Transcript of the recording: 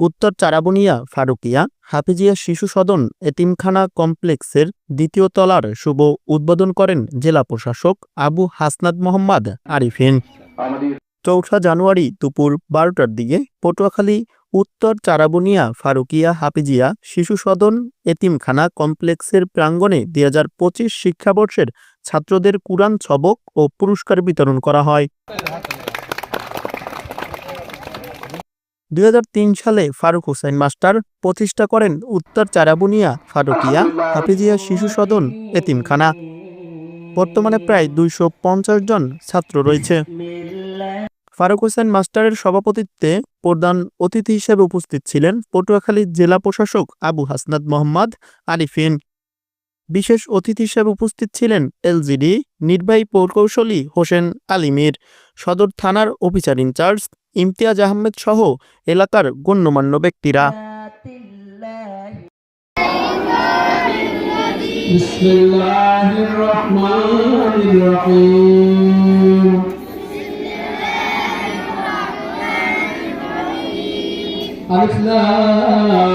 উত্তর চারাবুনিয়া, ফারুকিয়া, হাফিজিয়া শিশু সদন এতিমখানা কমপ্লেক্সের দ্বিতীয় তলার শুভ উদ্বোধন করেন জেলা প্রশাসক আবু হাসনাদ মোহাম্মদ আরিফিন। চৌঠা জানুয়ারি দুপুর বারোটার দিকে পটুয়াখালী, উত্তর চারাবুনিয়া, ফারুকিয়া, হাফিজিয়া শিশু সদন এতিমখানা কমপ্লেক্সের প্রাঙ্গণে দুই হাজার পঁচিশ শিক্ষাবর্ষের ছাত্রদের কুরআন ছবক ও পুরস্কার বিতরণ করা হয়। দুই হাজার তিন সালে ফারুক হোসেন মাস্টার প্রতিষ্ঠা করেন উত্তর চারাবুনিয়া ফারুকিয়া হাফিজিয়া শিশু সদন এতিমখানা। বর্তমানে প্রায় দুইশো পঞ্চাশ জন ছাত্র রয়েছে। ফারুক হোসেন মাস্টারের সভাপতিত্বে প্রধান অতিথি হিসেবে উপস্থিত ছিলেন পটুয়াখালী জেলা প্রশাসক আবু হাসনাদ মোহাম্মদ আরিফিন। বিশেষ অতিথি হিসেবে উপস্থিত ছিলেন এলজিডি নির্বাহী প্রকৌশলী হোসেন আলিমির সদর থানার অফিসার ইনচার্জ ইমতিয়াজ আহমেদ সহ এলাকার গণ্যমান্য ব্যক্তিরা بسم الله الرحمن الرحيم ألف لام